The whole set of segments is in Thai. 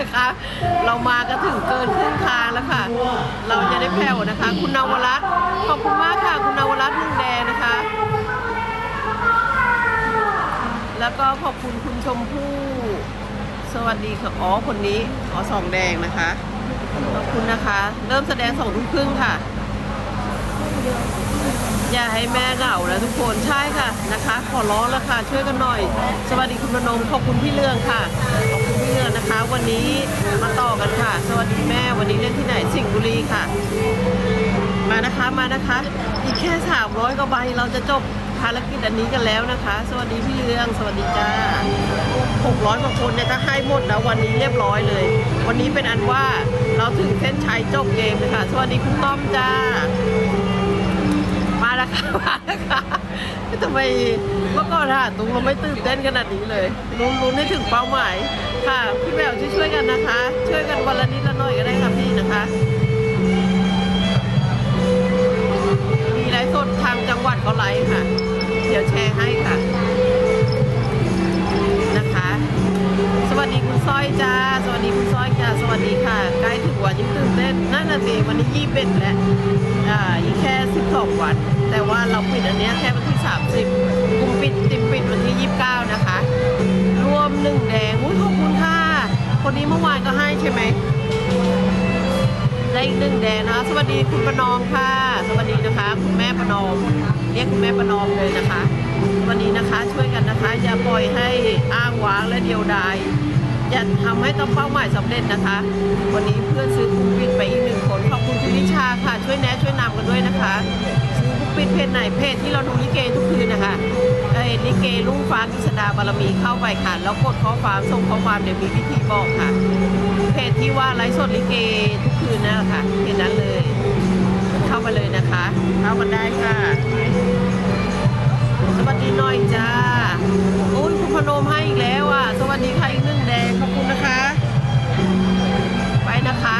นะคะ เรามาก็ถึงเกินครึ่งทางแล้วค่ะ เราจะได้แผ่วนะคะ คุณนวรัตน์ขอบคุณมากค่ะ คุณนวรัตน์ลุงแดงนะคะ แล้วก็ขอบคุณคุณชมพู่สวัสดีค่ะอ๋อคนนี้อ๋อสองแดงนะคะขอบคุณนะคะ เริ่มแสดงสองทุ่มครึ่งค่ะ อย่าให้แม่เหงานะทุกคนใช่ค่ะนะคะ ขอร้องแล้วค่ะช่วยกันหน่อย สวัสดีคุณมนมขอบคุณพี่เลืองค่ะ นะคะ วันนี้มาต่อกันค่ะ สวัสดีแม่ วันนี้เล่นที่ไหนสิงห์บุรีค่ะ มานะคะมานะคะอีกแค่สามร้อยกว่าใบเราจะจบภารกิจอันนี้กันแล้วนะคะ สวัสดีพี่เลือง สวัสดีจ้าหกร้อยกว่าคนเนี่ยถ้าให้หมดนะวันนี้เรียบร้อยเลย วันนี้เป็นอันว่าเราถึงเส้นชัยจบเกมเลยค่ะ สวัสดีคุณต้อมจ้า แล้วค่ะมาแล้วค่ะทำไมเมื่อก่อนค่ะตุ้งเราไม่ตื่นเต้นขนาดนี้เลยลุ้นลุ้นให้ถึงเป้าหมายค่ะ พี่แววช่วยช่วยๆกันนะคะ ช่วยกันวันละนิดละหน่อยก็ได้ค่ะพี่นะคะ มีไลฟ์สดทางจังหวัดเขาไลฟ์ค่ะ เดี๋ยวแชร์ให้ค่ะนะคะ สวัสดีคุณสร้อยจ้า สวัสดีคุณสร้อยจ้าสวัสดีค่ะใกล้ถึงวันยิ่งตื่นเต้นนั่นน่ะสิวันนี้ยี่สิบเอ็ดแล้วอ่าอีกแค่สิบสองวัน แต่ว่าเราปิดอันนี้แค่วันที่สามสิบกุมปิดติมปิดวันที่ยี่สิบเก้านะคะ รวมหนึ่งแดงอุ้ยขอบคุณค่ะ คนนี้เมื่อวานก็ให้ใช่ไหมได้อีกหนึ่งแดงนะคะสวัสดีคุณประนอมค่ะ สวัสดีนะคะ คุณแม่ประนอมเรียกคุณแม่ประนอมเลยนะคะ วันนี้นะคะช่วยกันนะคะ อย่าปล่อยให้อ้างว้างและเดียวดายอย่าทำให้ต้องเป้าหมายสำเร็จนะคะ วันนี้เพื่อนซื้อคุกปิดไปอีกหนึ่งคนขอบคุณคุณนิชาค่ะ ช่วยแนะช่วยนำกันด้วยนะคะ ปิดเพจไหนเพจที่เราดูลิเกทุกคืนนะคะเอ้ยลิเกลุ่งฟ้ากฤษดาบารมีเข้าไปค่ะ แล้วกดข้อความส่งข้อความเดี๋ยวมีวิธีบอกค่ะ เพจที่ว่าไลฟ์สดลิเกทุกคืนนั่นแหละค่ะเพจนั้นเลย เข้ามาเลยนะคะ เข้ามาได้ค่ะ สวัสดีหน่อยจ้าโอ้ยคุณพนมให้อีกแล้วอะ สวัสดีค่ะอีกหนึ่งแดงขอบคุณนะคะไป นะคะ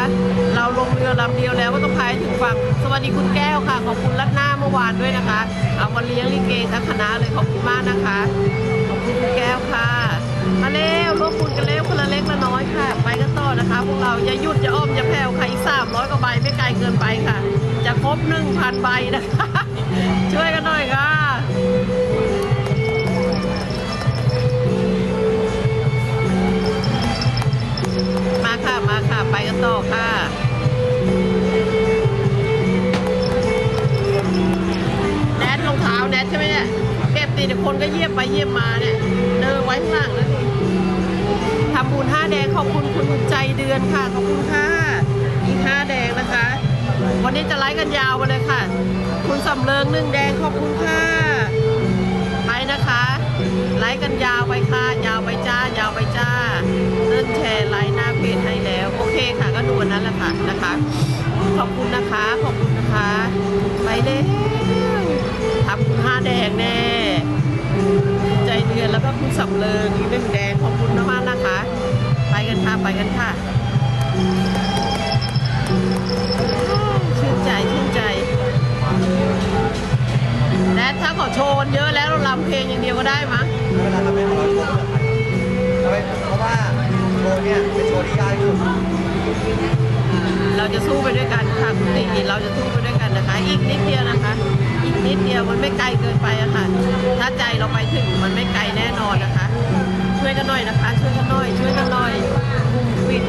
เราลงเรือลำเดียวแล้วก็ต้องพายถึงฝั่งสวัสดีคุณแก้วค่ะ ขอบคุณรัดหน้าเมื่อวานด้วยนะคะ เอามาเลี้ยงลิเกทั้งคณะเลยขอบคุณมากนะคะ ขอบคุณคุณแก้วค่ะ มาเร็วร่วมบุญกันเร็วคนละเล็กละน้อยค่ะ ไปกันต่อนะคะ พวกเราอย่าหยุดอย่าอ้อมอย่าแผ่วค่ะอีก300กว่าใบไม่ไกลเกินไปค่ะ จะครบ1,000ใบนะคะ ช่วยกันหน่อยค่ะ มาค่ะ ไปกันต่อค่ะแนทรองเท้าแนทใช่ไหมเนี่ยเก็บตีเดี๋ยวคนก็เยี่ยบไปเยี่ยบมาเนี่ยเดินไว้ข้างหลังแล้วนี่ทำบุญห้าแดงขอบคุณคุณใจเดือนค่ะ ขอบคุณค่ะอีกห้าแดงนะคะ วันนี้จะไลฟ์กันยาวไปเลยค่ะ คุณสำเริงหนึ่งแดงขอบคุณค่ะไปนะคะ ไลฟ์กันยาวไปค่ะ ยาวไปจ้า ยาวไปจ้าเริ่มแชร์ไลฟ์หน้าเพจให้แล้ว โอเคค่ะ ก็ดูนนั้นแหละค่ะนะคะ ขอบคุณนะคะ ขอบคุณนะคะ ไปเลยทำคุณห้าแดงแน่ ใจเดือนแล้วก็คุณสำเริงอีกหนึ่งแดงขอบคุณมากนะคะ ไปกันค่ะ ไปกันค่ะ และถ้าขอโชว์เยอะแล้วเราลำเพลงอย่างเดียวก็ได้มั้งเวลาทำให้เราช่วยทำไมเพราะว่าโชว์เนี่ยเป็นโชว์ที่ยากที่สุดเราจะสู้ไปด้วยกันค่ะคุณตีเราจะสู้ไปด้วยกันนะคะ อีกนิดเดียวนะคะ อีกนิดเดียวมันไม่ไกลเกินไปอะค่ะ ถ้าใจเราไปถึงมันไม่ไกลแน่นอนนะคะ ช่วยกันหน่อยนะคะ ช่วยกันหน่อย ช่วยกันหน่อยกลุ่มปิด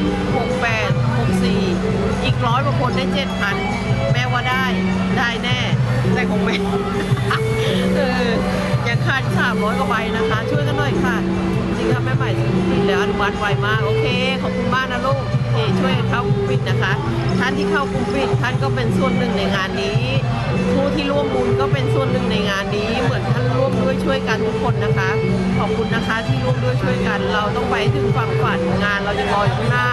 68 64 อีกร้อยกว่าคนได้ 7,000 แม่ว่าได้ได้แน่ แต่คงไม่เออยังขาด300กว่าใบนะคะ ช่วยกันหน่อยค่ะ จริงค่ะแม่ใหม่คุณปิดแล้วอนุมัติไวมาก โอเค ขอบคุณมากนะลูกที่ช่วยเข้ากลุ่มปิดนะคะ ท่านที่เข้ากลุ่มปิดท่านก็เป็นส่วนหนึ่งในงานนี้ ผู้ที่ร่วมบุญก็เป็นส่วนหนึ่งในงานนี้ เหมือนท่านร่วมด้วยช่วยกันทุกคนนะคะ ขอบคุณนะคะที่ร่วมด้วยช่วยกัน เราต้องไปถึงฝั่งฝันงานเราจะรออยู่ข้างหน้า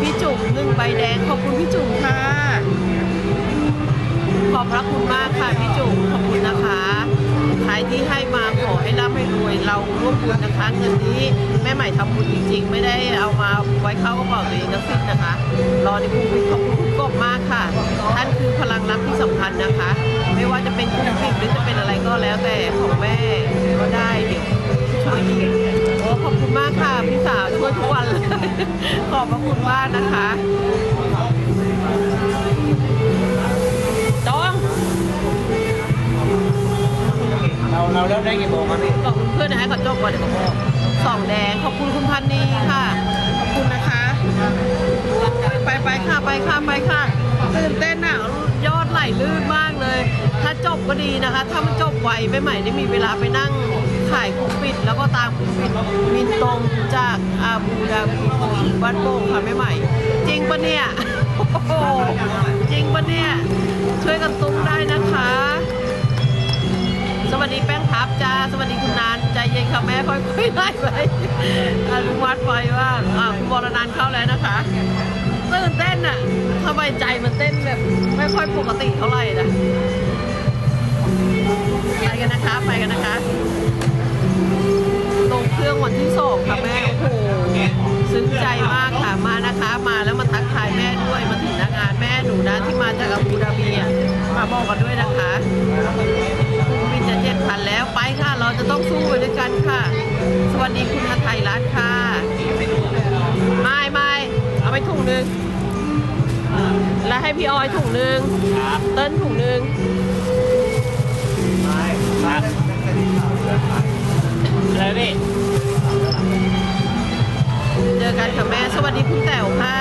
พี่จุ๋มหนึ่งใบแดงขอบคุณพี่จุ๋มค่ะ ขอบพระคุณมากค่ะพี่จุ๋มขอบคุณนะคะ ที่ให้มาขอให้ร่ำให้รวยเราร่วมบุญนะคะ เงินนี้แม่ใหม่ทำบุญจริง ๆ ไม่ได้เอามาไว้เข้ากระเป๋าตัวเองทั้งสิ้นนะคะ รอในคุปิดขอบคุณกบมากค่ะ ท่านคือพลังรักที่สำคัญนะคะ ไม่ว่าจะเป็นคุปิดหรือจะเป็นอะไรก็แล้วแต่ของแม่ก็ได้เดี๋ยวชช่วยอีกโอ้ขอบคุณมากค่ะพี่สาวช่วยทุกวันเลยขอบพระคุณมากนะคะ เราเราเริ่มได้กี่โมงครับพี่ขอบคุณเพื่อนนะให้ขอจบก่อนเดี๋ยวผมบอกสองแดงขอบคุณคุณพันนีค่ะขอบคุณนะคะไปไปค่ะไปค่ะไปค่ะตื่นเต้นอะยอดไหลลื่นมากเลย ถ้าจบก็ดีนะคะ ถ้ามันจบไวไม่ใหม่ได้มีเวลาไปนั่งขายคุกปิด แล้วก็ตามคุกปิดบินตรงจากอาบูดาบีบ้านโป่งค่ะไม่ใหม่ จริงปะเนี่ยโอ้โหจริงปะเนี่ยช่วยกันตุ้งได้นะคะับจ้าสวัสดีคุณนานใจเย็นค่ะแม่ค่อยๆไล่ไปอนุวัตไว้ว่าอ่าคุณบรนันเข้าแล้วนะคะตื่นเต้นอะทำไมใจมันเต้นแบบ ไม่ค่อยปกติเท่าไหร่นะไปกันนะคะไปกันนะคะลงเครื่องวันที่สองค่ะแม่โอ้โหซึ้งใจมากค่ะมานะคะ มาแล้วมาทักทายแม่ด้วยมาถึงหน้างานแม่หนูนะที่มาจากอาบูดาบีอะมาบอกกันด้วยนะคะ จ็ดพันแล้วไปค่ะ เราจะต้องสู้ไปด้วยกันค่ะ สวัสดีคุณไทยรัฐค่ะ ไม่ไม่เอาไปถุงหนึ่งแล้วให้พี่ออยถุงหนึ่งเติ้ลถุงหนึ่งไม่ครับอะไรพี่เจอกันค่ะแม่ สวัสดีคุณแต๋วค่ะ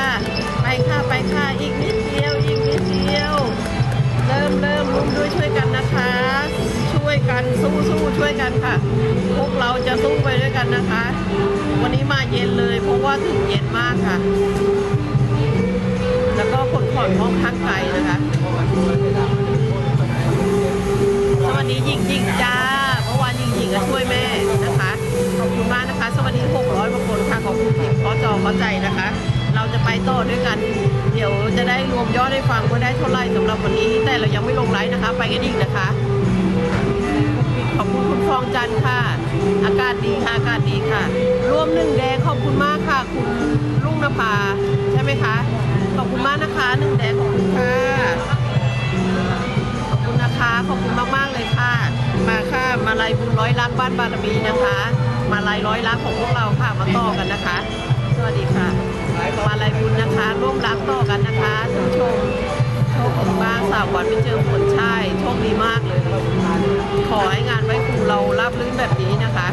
ช่วยกันค่ะ พวกเราจะสู้ไปด้วยกันนะคะ วันนี้มาเย็นเลย เพราะว่าถึงเย็นมากค่ะ แล้วก็ขนของห้องข้างไกลนะคะ สวัสดีหญิงหญิงจ้าเมื่อวานหญิงหญิงก็ช่วยแม่นะคะ ขอบคุณมากนะคะ สวัสดี600กว่าคนค่ะขอบคุณที่ขอจอขอใจนะคะ เราจะไปต่อด้วยกัน เดี๋ยวจะได้รวมยอดให้ฟังว่าได้เท่าไหร่สำหรับวันนี้ แต่เรายังไม่ลงไลฟ์นะคะ ไปกันอีกนะคะ ขอบคุณคุณฟองจันทร์ค่ะ อากาศดีค่ะอากาศดีค่ะ รวมหนึ่งแดงขอบคุณมากค่ะ คุณรุ่งนภาใช่ไหมคะ ขอบคุณมากนะคะหนึ่งแดงขอบคุณค่ะขอบคุณนะคะขอบคุณมากๆเลยค่ะ มาค่ะมาลายบุญร้อยลักบ้านบารมีนะคะ มาลายร้อยลักของพวกเราค่ะมาต่อกันนะคะ สวัสดีค่ะมาลายบุญนะคะ ร่วมรักต่อกันนะคะท่านผู้ชม โชคดีมางสามวันไม่เจอฝนใช่โชคดีมากเลย ขอให้งานไว้ครูเราราบรื่นแบบนี้นะคะ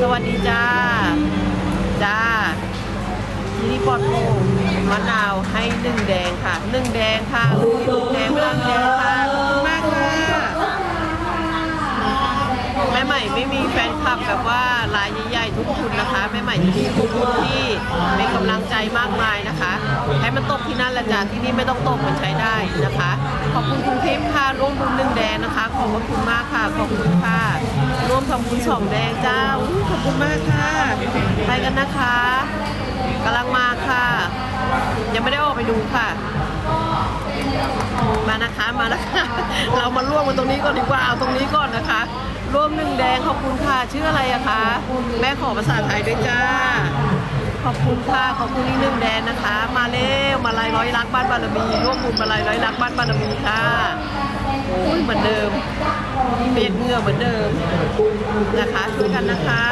สวัสดีจ้า จ้าทีนี้ปอดโปมะนาวให้หนึ่งแดงค่ะหนึ่งแดงค่ะหนึ่งแดงมะนาวแดงค่ะขอบคุณมากค่ะแม่ใหม่ไม่มีแฟนคลับแบบว่าลายใหญ่ๆทุกคนนะคะแม่ใหม่จะมีทุกคนที่เป็นกำลังใจมากมายนะคะให้มันตกที่นั่นแหละจ้ะที่นี่ไม่ต้องตกมันใช้ได้นะคะ ขอบคุณคุณทิพย์ค่ะร่วมบุญหนึ่งแดงนะคะ ขอบคุณมากค่ะขอบคุณค่ะร่วมทำบุญสองแดงจ้าขอบคุณมากค่ะไปกันนะคะกำลังมาค่ะ ยังไม่ได้ออกไปดูค่ะ มานะคะมานะคะ เรามาร่วมกันตรงนี้ก่อนดีกว่าเอาตรงนี้ก่อนนะคะ ร่วมหนึ่งแดงขอบคุณค่ะชื่ออะไรอะคะ แม่ขอภาษาไทยด้วยจ้า ขอบคุณค่ะ ขอบคุณอีกหนึ่งแดนนะคะ มาเร็วมาลายร้อยลักบ้านบารมีร่วมบุญมาลายร้อยลักบ้านบารมีค่ะโอ้ยเหมือนเดิมเปียกเหงื่อเหมือนเดิมนะคะช่วยกันนะคะ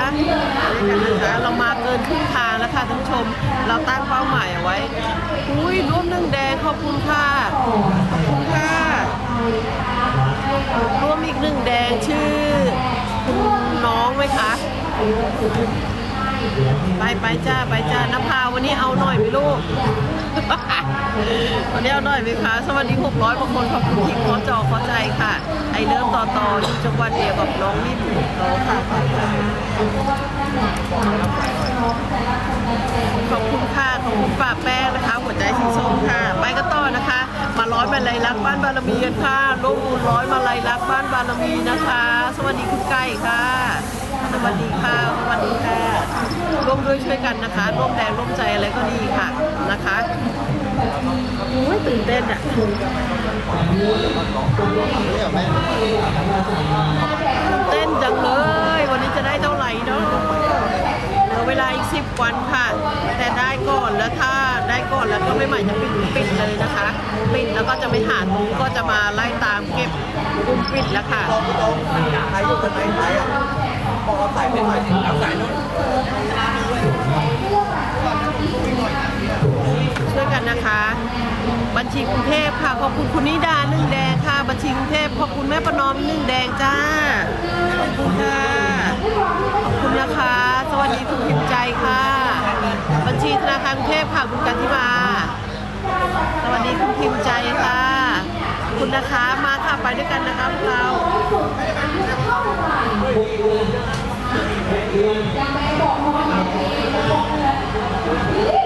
ช่วยกันนะคะ เรามาเกินครึ่งทางแล้วค่ะท่านผู้ชม เราตั้งเป้าหมายเอาไว้อุ้ยร่วมหนึ่งแดงขอบคุณค่ะ ขอบคุณค่ะ ร่วมอีกหนึ่งแดงชื่อ คุณน้องไหมคะ ไปไปจ้าไปจ้าน้ำพาวันนี้เอาหน่อยไหมลูก วันนี้เอาหน่อยไหมคะ สวัสดี600กว่าคนขอบคุณที่ขอจอขอใจค่ะ ไอเริ่มต่อต่ออยู่จังหวัดเดียวกับน้องนิ่มน้องค่ะขอบคุณค่ะขอบคุณป้าแป้งนะคะหัวใจสีส้มค่ะ ไปกันต่อนะคะ มาร้อยมาลัยรักบ้านบารมีกันค่ะร่วมบุญร้อยมาลัยรักบ้านบารมีนะคะ สวัสดีคุณไก่ค่ะ สวัสดีค่ะสวัสดีค่ะ ช่วยกันนะคะ ร่วมแรงร่วมใจอะไรก็ดีค่ะนะคะโอ้ยตื่นเต้นอะเต้นจังเลย วันนี้จะได้เท่าไหร่เนาะเหลือเวลาอีกสิบวันค่ะ แต่ได้ก่อนแล้วถ้าได้ก่อนแล้วก็ไม่ใหม่จะปิดปิดเลยนะคะปิดแล้วก็จะไม่หาตรงก็จะมาไล่ตามเก็บกุมปิดแล้วค่ะตรงตรงใครอยู่กันไหนใครอะบอกเอาใส่ไปหน่อยเอาใส่นู่นช่วยกั นะคะ บัญชีกรุงเทพค่ะ ขอบคุณคุณนิดานึ่งแดงค่ะ บัญชีกรุงเทพขอบคุณแม่ประนอมนึ่งแดงจ้า ขอบคุณค่ะ ขอบคุณนะคะ สวัสดีคุณพิมใจค่ะ บัญชีธนาคารกรุงเทพค่ะคุณกันทิมา สวัสดีคุณพิมใจค่ะ คุณนะคะมาค่ะไปด้วยกันนะคะพวกเราไป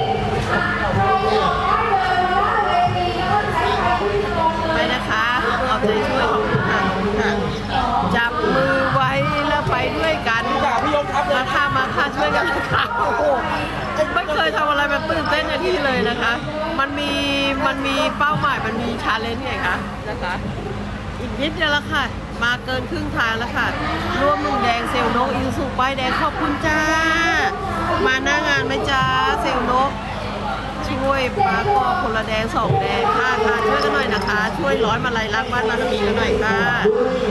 คะคะช่วยกันนะคะโอ้โหไม่เคยทำอะไรแบบตื่นเต้นอย่างที่เลยนะคะ มันมีมันมีเป้าหมายมันมีชาเลนจ์ไงคะนะคะอีกนิดเดียวละค่ะ มาเกินครึ่งทางแล้วค่ะร่วมลุงแดงเซลล์นกอิวสุป้ายแดงขอบคุณจ้า มาหน้างานไหมจ้าเซลล์นกช่วยปลาก็คนละแดงสองแดงค่ะค่ะช่วยกันหน่อยนะคะ ช่วยร้อยมาลัยรักบ้านมารมีกันหน่อยค่ะ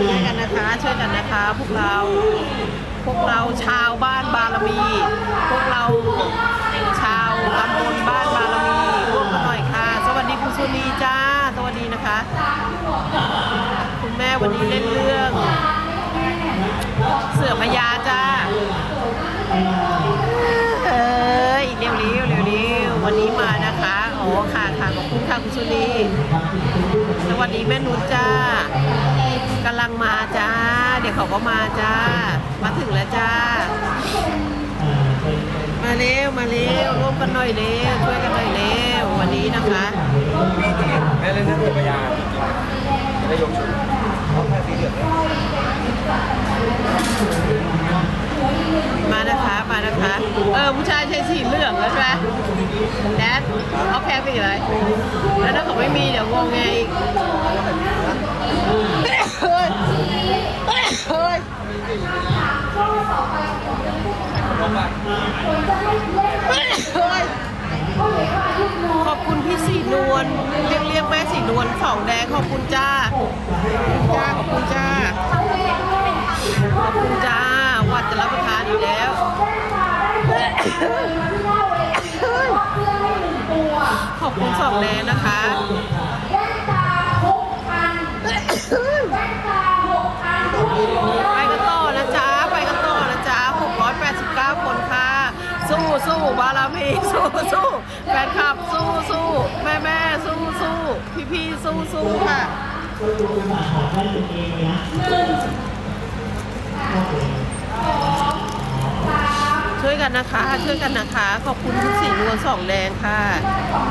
ช่วยกันนะคะ ช่วยกันนะคะ พวกเรา พวกเราชาวบ้านบารมี พวกเราชาวตำบลบ้านบารมีร่วมกันหน่อยค่ะ สวัสดีคุณสุนีจ้า สวัสดีนะคะ คุณแม่วันนี้เล่นเรื่อง เสือพญาจ้าเอออีกเร็วเร็วเร็ววันนี้มานะคะโอ้ค่ะค่ะขอบคุณค่ะคุณสุนีสวัสดีแม่นุชจ้ากำลังมาจ้า ดี๋ยวเขาก็มาจ้า มาถึงแล้วจ้า มาเร็วมาเร็วร่วมกันหน่อยเร็วช่วยกันหน่อยเร็ววันนี้นะคะแม่เล่นเรื่องจักรยานจะได้ยกชุดเอาแค่สีเหลืองเลยมานะคะมานะคะ เออผู้ชายใช้สีเหลืองแล้วใช่ไหมแดดเอาแพงไปกี่ไรแล้วถ้าเขาไม่มีเดี๋ยวงงไง สีนวลเรียกเรียกแม่สีนวลสองแดงขอบคุณจ้าจ้าขอบคุณจ้าขอบคุณจ้าวัดจะรับประทานอยู่แล้วขอบคุณสองแดงนะคะไปกันต่อนะจ๊ะไปกันต่อนะจ๊ะ689 คนค่ะ สู้สู้บารมีสู้สู้แฟนคลับ สู้สู้แม่แม่สู้สู้พี่พี่สู้สู้ค่ะช่วยกันนะคะ ช่วยกันนะคะ ขอบคุณทุกสีนวลสองแดงค่ะ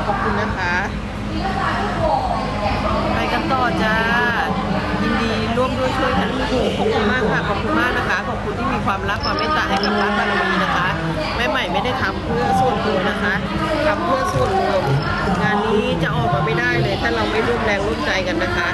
ขอบคุณนะคะ ไปกันต่อจ้ายิน ดีร่วมด้วยช่วยกันถูกขอบคุณมากค่ะขอบคุณมากนะคะ ขอบคุณที่มีความรักความเมตตาให้กับร้านบารมีนะคะ แม่ใหม่ไม่ได้ทำเพื่อส่วนตัวนะคะทำเพื่อส่วนรวมงานนี้จะออกมาไม่ได้เลย ถ้าเราไม่ร่วมแรงร่วมใจกันนะคะ